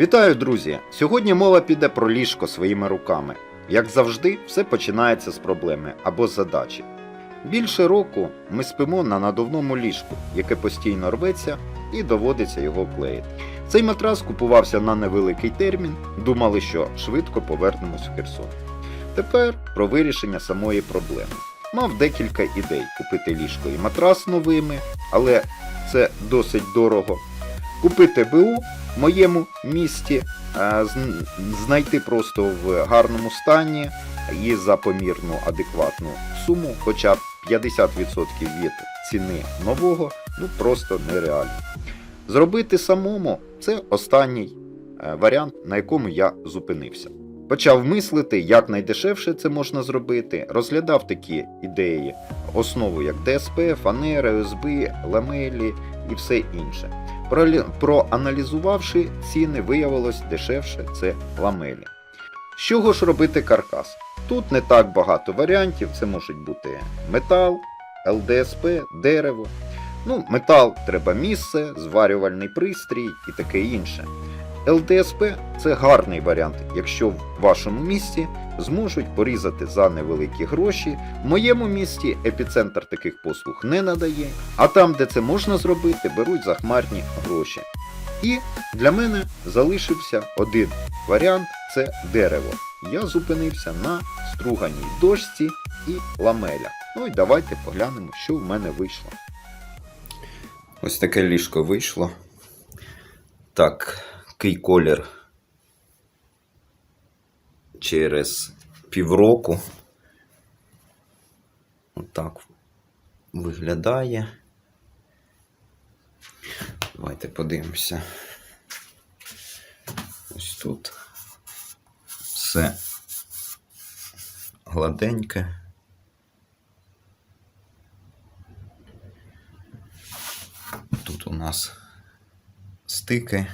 Вітаю, друзі! Сьогодні мова піде про ліжко своїми руками. Як завжди, все починається з проблеми або з задачі. Більше року ми спимо на надувному ліжку, яке постійно рветься і доводиться його клеїти. Цей матрас купувався на невеликий термін, думали, що швидко повернемось в Херсон. Тепер про вирішення самої проблеми. Мав декілька ідей купити ліжко і матрас новими, але це досить дорого. Купити БУ моєму місті, е, знайти просто в гарному стані і за помірну адекватну суму, хоча б 50% від ціни нового, ну просто нереально. Зробити самому це останній е, варіант, на якому я зупинився. Почав мислити, як найдешевше це можна зробити, розглядав такі ідеї, основу як ДСП, фанера, ОСБ, ламелі і все інше. Проаналізувавши ціни, виявилось дешевше це ламелі. З чого ж робити каркас? Тут не так багато варіантів, це можуть бути метал, ЛДСП, дерево. Ну, метал треба місце, зварювальний пристрій і таке інше. ЛДСП це гарний варіант, якщо в вашому місті зможуть порізати за невеликі гроші. В моєму місті епіцентр таких послуг не надає, а там, де це можна зробити, беруть захмарні гроші. І для мене залишився один варіант це дерево. Я зупинився на струганій дошці і ламелях. Ну і давайте поглянемо, що в мене вийшло. Ось таке ліжко вийшло. Так, який колір через півроку. Отак виглядає. Давайте подивимося. Ось тут все гладеньке. Тут у нас стики.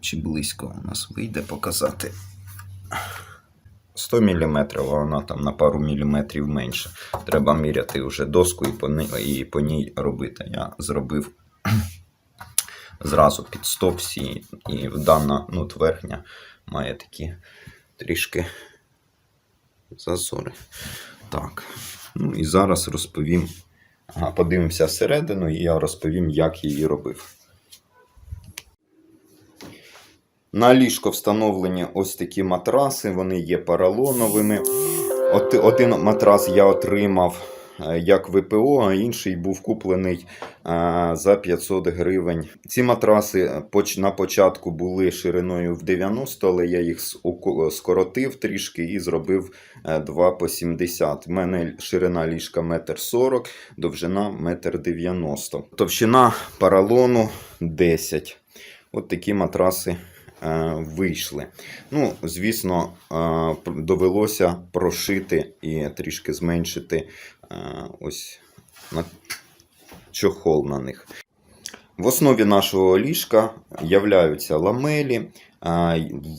Чи близько у нас вийде показати. 100 мм, а вона там на пару міліметрів менше. Треба міряти вже доску і по, ни- і по ній робити. Я зробив зразу під 100 всі, і дана ну, верхня має такі трішки зазори. Так. Ну і зараз розповім. Подивимося всередину, і я розповім, як її робив. На ліжко встановлені ось такі матраси, вони є поролоновими. Один матрас я отримав е, як ВПО, а інший був куплений е, за 500 гривень. Ці матраси поч- на початку були шириною в 90, але я їх скоротив трішки і зробив е, 2 по 70. У мене ширина ліжка 1,40 м, довжина 1,90 м. Товщина поролону 10. От такі матраси е, вийшли. Ну, звісно, е, довелося прошити і трішки зменшити е, ось на чохол на них. В основі нашого ліжка являються ламелі. е,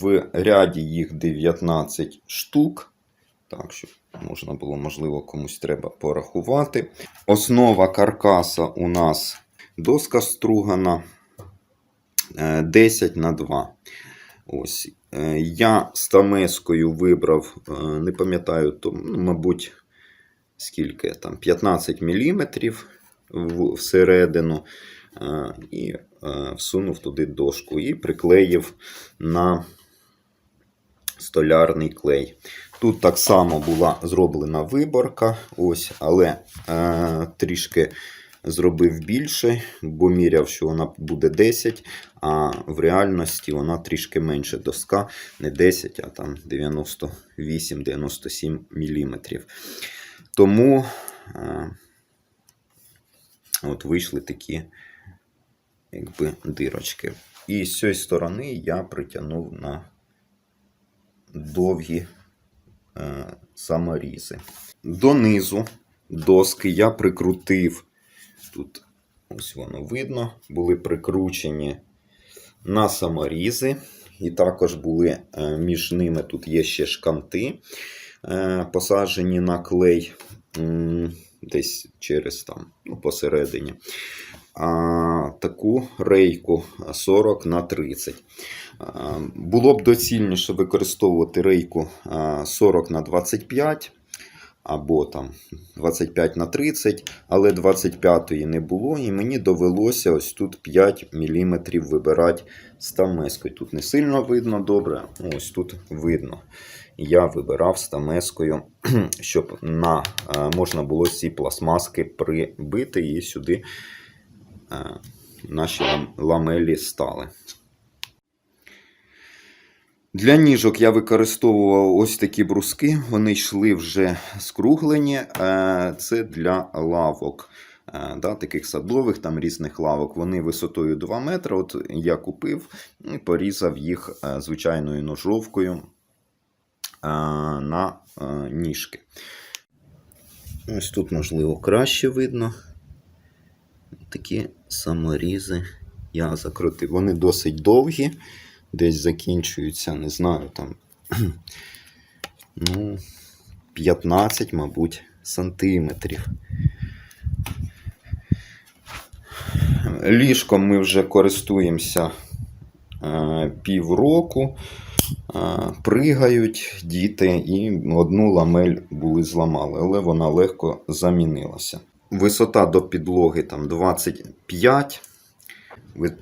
В ряді їх 19 штук. Так, щоб можна було, можливо, комусь треба порахувати. Основа каркаса у нас доска стругана е, 10 на 2. Ось. Е, Я стамескою вибрав, е, не пам'ятаю, то, ну, мабуть, скільки там, 15 мм всередину. е, І е, всунув туди дошку і приклеїв на столярний клей. Тут так само була зроблена виборка, ось, але е, трішки зробив більше, бо міряв, що вона буде 10, а в реальності вона трішки менше доска, не 10, а там 98-97 мм. Тому е, от вийшли такі якби, дирочки. І з цієї сторони я притягнув на довгі е, саморізи. Донизу доски я прикрутив. Тут ось воно видно, були прикручені на саморізи. І також були е, між ними тут є ще шканти, е, посаджені на клей десь через там, ну, посередині. а, таку рейку 40 на 30. А, Було б доцільніше використовувати рейку 40 на 25 або там 25 на 30, але 25-ї не було, і мені довелося ось тут 5 мм вибирати стамескою. Тут не сильно видно добре, ось тут видно. Я вибирав стамескою, щоб на, е, можна було ці пластмаски прибити і сюди е, наші ламелі стали. Для ніжок я використовував ось такі бруски. Вони йшли вже скруглені. Е, Це для лавок. е, Да, таких садових, там різних лавок. Вони висотою 2 метри. От я купив і порізав їх е, звичайною ножовкою на ніжки. Ось тут, можливо, краще видно. Такі саморізи я закрутив. Вони досить довгі десь закінчуються, не знаю, там ну, 15, мабуть, сантиметрів. Ліжком ми вже користуємося е, півроку. Е, пригають діти і одну ламель були зламали, але вона легко замінилася. Висота до підлоги там 25,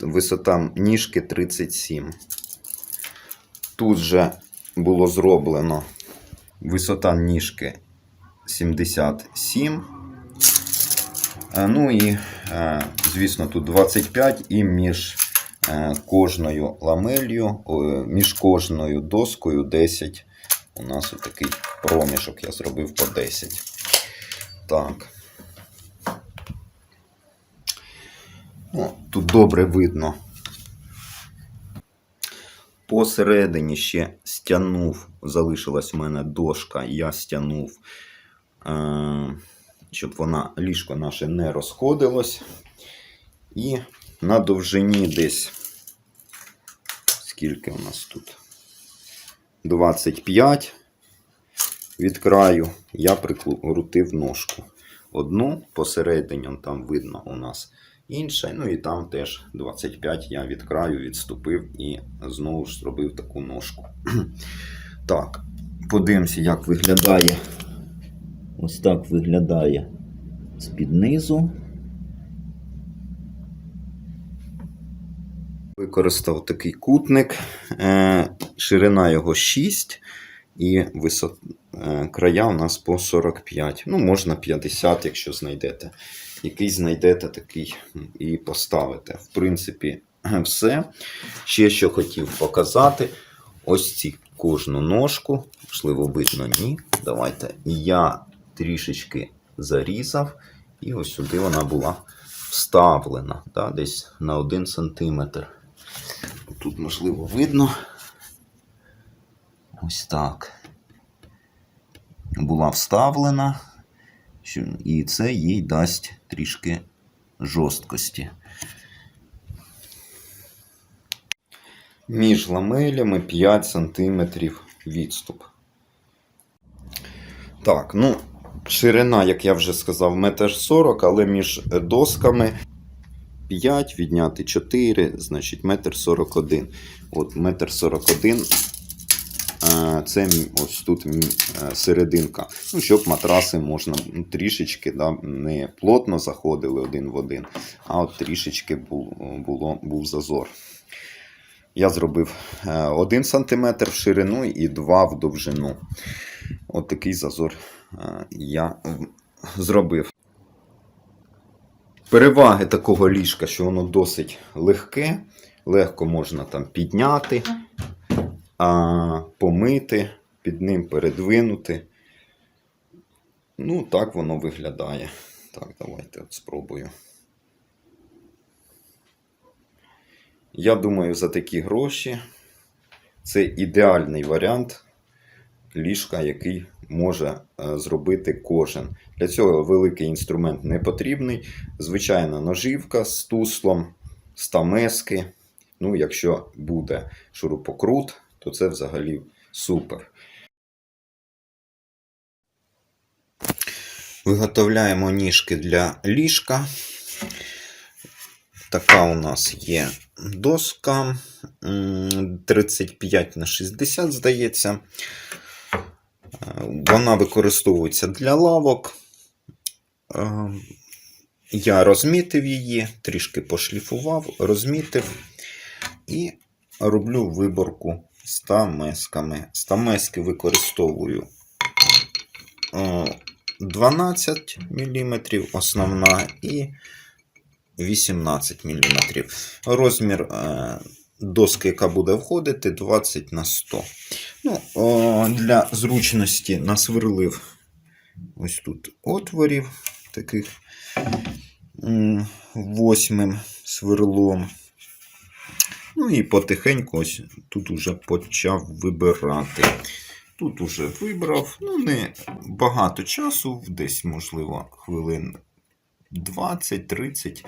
висота ніжки 37. Тут же було зроблено висота ніжки 77. Е, Ну і, е, звісно, тут 25 і між е, кожною ламелью, між кожною доскою 10. У нас отакий проміжок я зробив по 10. Так. О, тут добре видно. Посередині ще стягнув, залишилась у мене дошка, я стягнув, е, щоб вона ліжко наше не розходилось. І на довжині десь, скільки у нас тут? 25 від краю я прикрутив ножку. Одну посередині, там видно у нас інша. Ну і там теж 25 я від краю відступив і знову ж зробив таку ножку. Так, подивимося, як виглядає. Ось так виглядає з-під низу. Використав такий кутник, е, ширина його 6 і висот, е, края у нас по 45. Ну, можна 50, якщо знайдете. Який знайдете, такий і поставите. В принципі, все. Ще що хотів показати: ось ці кожну ножку, можливо, видно, ні. Давайте я трішечки зарізав, і ось сюди вона була вставлена, да, десь на 1 см. Тут, можливо, видно. Ось так. Була вставлена, і це їй дасть трішки жорсткості. Між ламелями 5 см відступ. Так, ну, ширина, як я вже сказав, 1,40 м, але між досками 5, відняти 4, значить 1,41 м. От 1,41 м. Е, Це ось тут е, серединка. Ну, щоб матраси можна ну, трішечки да, не плотно заходили один в один, а от трішечки бу- було, був зазор. Я зробив 1 см в ширину і 2 в довжину. От такий зазор е, я зробив. Переваги такого ліжка, що воно досить легке, легко можна там підняти, а, помити, під ним передвинути. Ну, так воно виглядає. Так, давайте от спробую. Я думаю, за такі гроші це ідеальний варіант ліжка, який може е, зробити кожен. Для цього великий інструмент не потрібний. Звичайна ножівка з туслом, стамески. Ну, якщо буде шурупокрут, то це взагалі супер. Виготовляємо ніжки для ліжка. така у нас є доска 35 на 60, здається. Е, Вона використовується для лавок. Е, Я розмітив її, трішки пошліфував, розмітив і роблю виборку стамесками. Стамески використовую е, 12 мм основна і 18 мм. Розмір е, доски, яка буде входити, 20 на 100. Ну, для зручності насверлив ось тут отворів таких восьмим сверлом. Ну і потихеньку ось тут уже почав вибирати. Тут уже вибрав, ну не багато часу, десь, можливо, хвилин 20-30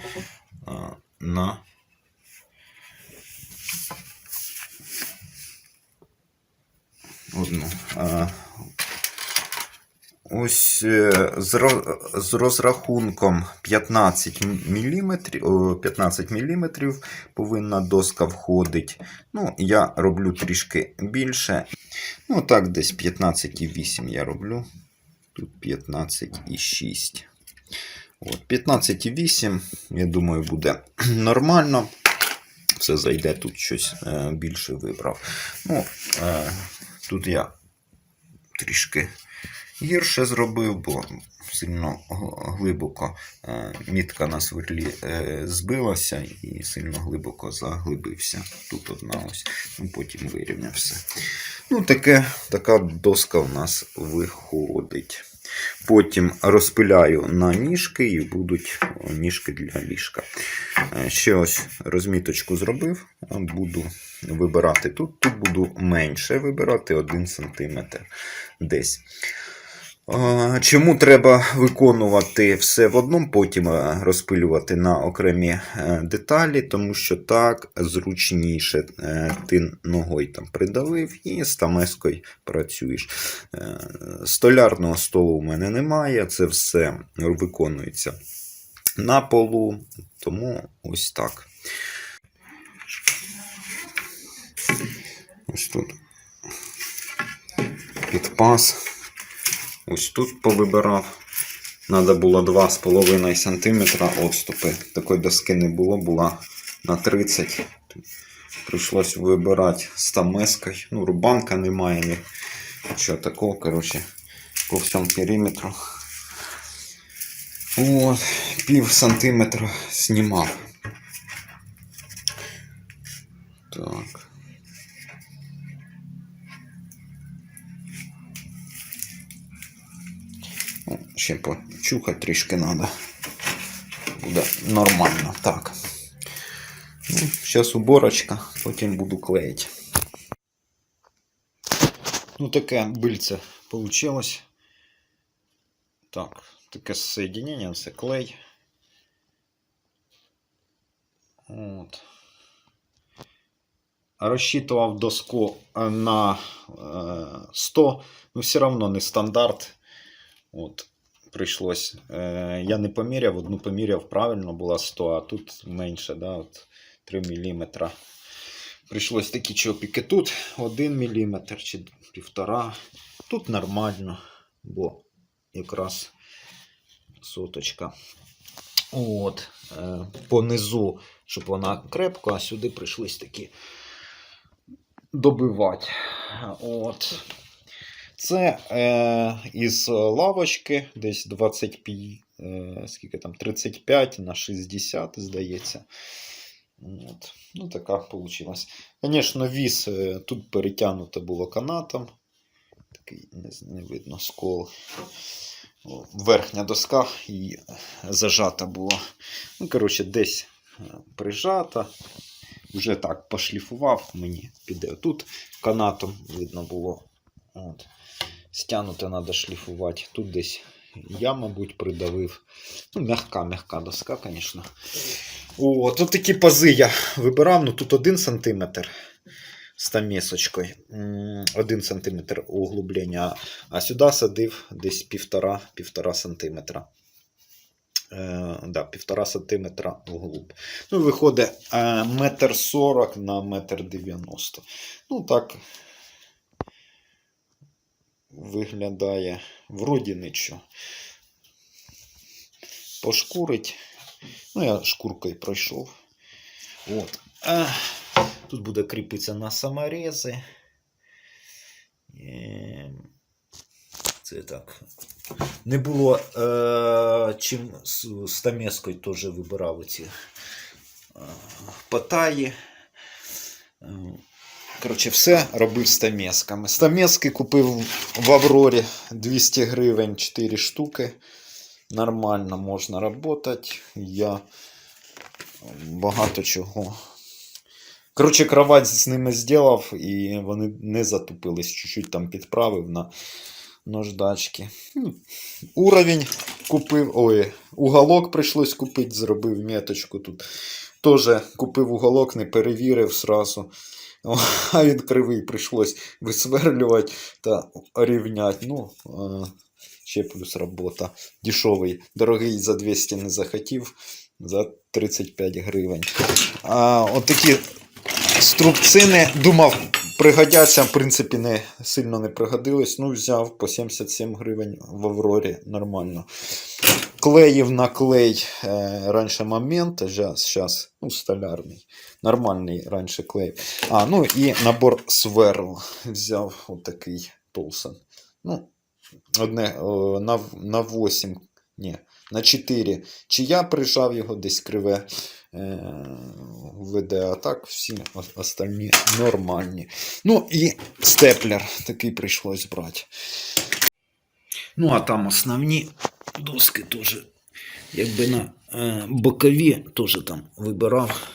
на одну. А, Ось е, з, ро- з розрахунком 15 мм, 15 мм повинна доска входить. Ну, я роблю трішки більше. Ну, так, десь 15,8 я роблю. Тут 15,6. От, 15,8, я думаю, буде нормально. Все зайде, тут щось е, більше вибрав. Ну, е, тут я трішки гірше зробив, бо сильно глибоко е, мітка на сверлі е, збилася і сильно глибоко заглибився. Тут одна ось, ну, потім вирівняв все. Ну, таке, така доска у нас виходить. Потім розпиляю на ніжки і будуть ніжки для ліжка. Е, Ще ось розміточку зробив, буду вибирати тут. Тут буду менше вибирати 1 см десь. Чому треба виконувати все в одному, потім е, розпилювати на окремі е, деталі, тому що так зручніше Е, ти ногою там придавив і з тамескою працюєш. Столярного столу у мене немає, це все виконується на полу, тому ось так. Ось тут підпас. Ось тут повибирав. Надо було 2,5 см отступи. Такої доски не було, була на 30. Прийшлось вибирати з тамескою. Ну, рубанка немає, ні. Що такого, коротше, по всьому периметру. От, пів сантиметра знімав. Так. Ще почухати трішки треба. Буде нормально. Так. Ну, зараз уборочка, потім буду клеїти. Ну, таке бильце вийшло. Так, таке соєдинення, це клей. От. Розчитував доску е, на е, 100, ну все одно не стандарт. От, Прийшлось. Е, я не поміряв, одну поміряв правильно, була 100, а тут менше, да, от 3 мм. Прийшлось такі чопіки. Тут 1 мм чи 1,5. Тут нормально, бо якраз соточка. От, е, по низу, щоб вона крепко, а сюди прийшлось такі добивати. От. Це е, із лавочки десь 25, е, скільки там, 35 на 60, здається. От. Ну, така вийшла. Звісно, віз е, тут перетягнуто було канатом. Такий не, не видно скол. Верхня доска і зажата була. Ну, коротше, десь е, прижата. Вже так пошліфував, мені піде тут канатом видно було. От. Стягнути треба шліфувати. Тут десь я, мабуть, придавив. Ну, м'яка доска, звісно. О, тут такі пази я вибирав. Ну тут 1 см з тамісочкою. 1 см углублення. А сюди садив десь 1,5 см. Е, да, півтора сантиметра вглуб. Ну, виходить е, метр сорок на метр дев'яносто. Ну, так виглядає вроді нічого. Пошкурить. Ну, я шкуркою пройшов. От. А, тут буде кріпитися на саморези. Е, Це так. Не було е, чим з стамескою теж вибирав ці е, патаї. Коротше, все робив стамесками. Стамески купив в Аврорі 200 гривень 4 штуки. Нормально можна працювати. Я багато чого. Коротше, кровать з ними зробив, і вони не затупились. Чуть-чуть там підправив на наждачки. Уровень купив. Ой, уголок прийшлось купити, зробив меточку тут. Теж купив уголок, не перевірив сразу. А він кривий прийшлось висверлювати та рівняти. Ну, ще плюс робота. Дешевий. Дорогий за 200 не захотів, за 35 гривень. А, от такі струбцини, думав, пригодяться, в принципі, не сильно не пригодились. Ну, взяв по 77 гривень в Аврорі, нормально. Клеїв на клей е, раніше момент, зараз ну, столярний. Нормальний раніше клей. А, ну і набор сверл взяв отакий Толсон. Ну, одне на, на 8, ні, на 4. Чи я прижав його десь криве веде, а так всі остальні нормальні. Ну і степлер такий прийшлось брати. Ну, а там основні доски теж, якби на е, бокові, теж там вибирав.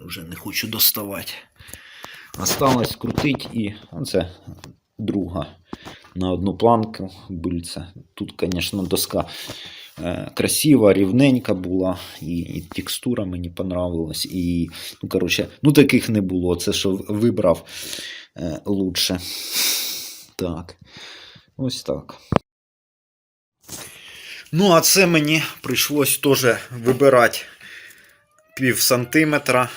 Вже не хочу доставати. Осталось крутить і оце друга на одну планку бильця. Тут, звісно, доска е, красива, рівненька була, і, і текстура мені понравилась. І, ну, коротше, ну таких не було. Це що вибрав е, лучше. Так. Ось так. Ну, а це мені прийшлось теж вибирати пів сантиметра,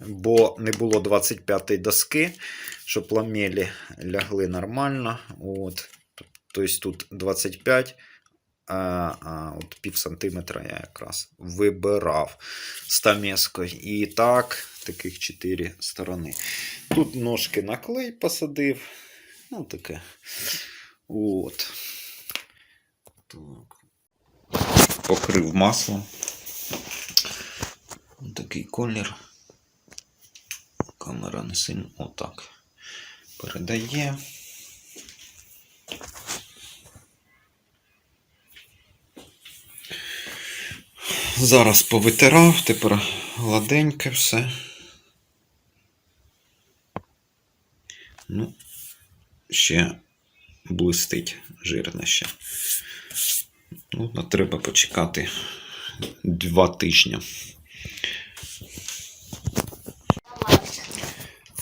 бо не було 25-ї доски, щоб ламелі лягли нормально. От. Тобто тут 25, а, а от пів сантиметра я якраз вибирав стамескою. І так, таких 4 сторони. Тут ножки на клей посадив. Ну, таке. От. Так. Покрив маслом. Такий колір. Камера не сильно отак передає. Зараз повитирав, тепер гладеньке все. Ну, ще блистить жирне ще. Ну, треба почекати два тижні.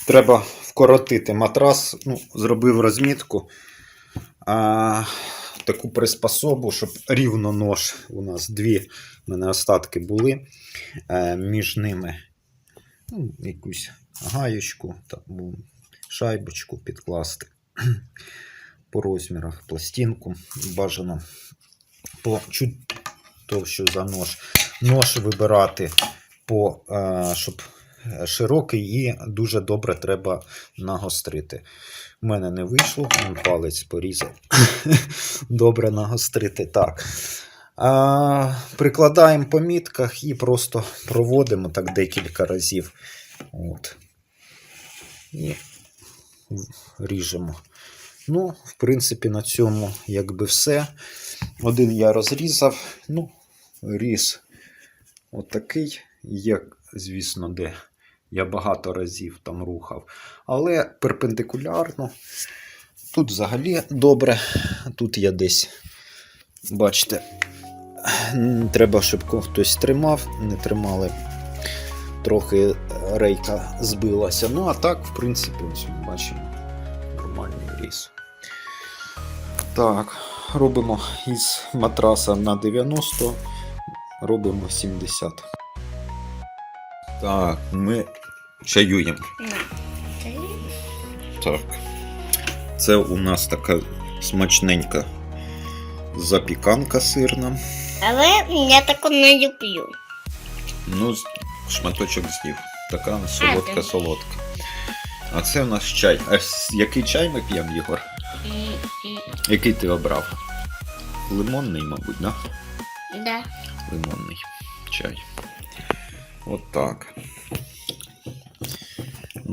Треба вкоротити матрас. Ну, зробив розмітку. А, таку приспособу, щоб рівно нож у нас дві в мене остатки були. Е, між ними ну, якусь гаєчку, там, шайбочку підкласти по розмірах, пластинку бажано по чуть товщу за нож. Нож вибирати по, е, щоб широкий і дуже добре треба нагострити. У мене не вийшло, палець порізав. добре нагострити. Так. А, прикладаємо по мітках і просто проводимо так декілька разів. От. І ріжемо. Ну, в принципі, на цьому якби все. Один я розрізав. Ну, різ отакий, є, звісно, де я багато разів там рухав. Але перпендикулярно. Тут взагалі добре. Тут я десь, бачите, треба, щоб хтось тримав, не тримали. Трохи рейка збилася. Ну, а так, в принципі, бачимо нормальний різ. Так, робимо із матраса на 90 робимо 70. Так, ми чаюємо. Так. Це у нас така смачненька запіканка сирна. Але я таку не люблю. Ну, шматочок з'їв. Така солодка-солодка. А це у нас чай. А який чай ми п'ємо, Єгор? Який ти обрав? Лимонний, мабуть, да? Да. Лимонний чай. От так.